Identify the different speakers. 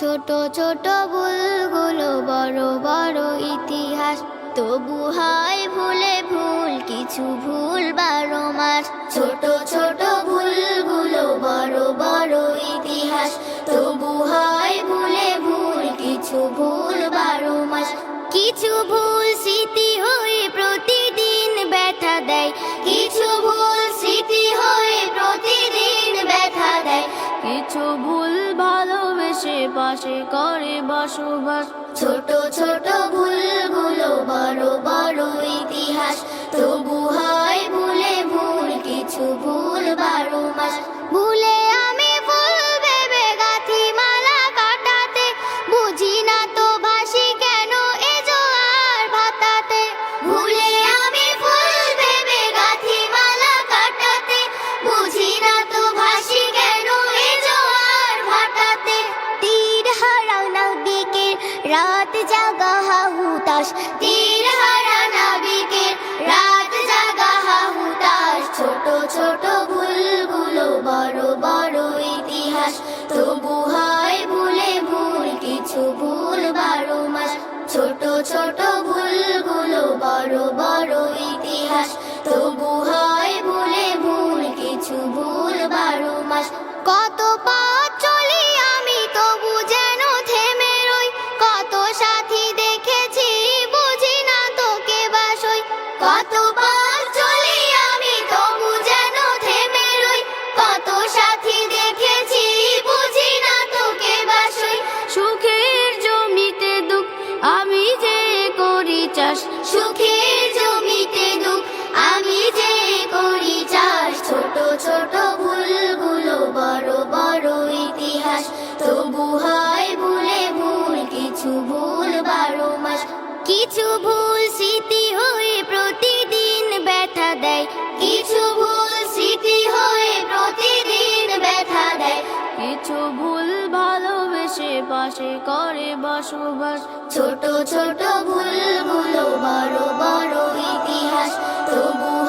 Speaker 1: ছোট ছোট ভুলগুলো বড় বড় ইতিহাস। তবু হয় ভুলে ভুল, কিছু ভুল বারো মাস। ছোট ছোট ভুলগুলো বড় বড় ইতিহাস। তবু হয় ভুলে ভুল, কিছু ভুল বারো মাস। কিছু ভুল স্মৃতি হয়ে
Speaker 2: ভালোবেসে পাশে করে বসবাস।
Speaker 1: ছোট ছোট ভুলগুলো বড় বড় ইতিহাস। তবু হয় ভুলে ভুল, কিছু ভুল বারো মাস। ভুলে রাত জাগা হাহুতাস তীর হারা নাবিকের। রাত জাগা হাহুতাস ছোট ছোট ভুলগুলো বড় বড় ইতিহাস। তবু হয় ভুলে ভুল, কিছু ভুল বারো মাস। ছোট ছোট ভুলগুলো বড় বড় ইতিহাস। তবু হয়
Speaker 2: চাষ
Speaker 1: সুখের জমিতে দুঃখ আমি যে করি চাষ, ছোট ছোট ভুলগুলো বড় বড় ইতিহাস। তবু হয় ভুলে ভুল, কিছু ভুল বারো মাস। কিছু ভুল স্মৃতি হয়ে প্রতিদিন ব্যথা দেয়। কিছু ভুল স্মৃতি হয়ে প্রতিদিন ব্যথা দেয়।
Speaker 2: কিছু ভুল ভালোবেসে পাশে করে বসবাস।
Speaker 1: ছোট ছোট ভুলগুলো বড় বড় ইতিহাস তবু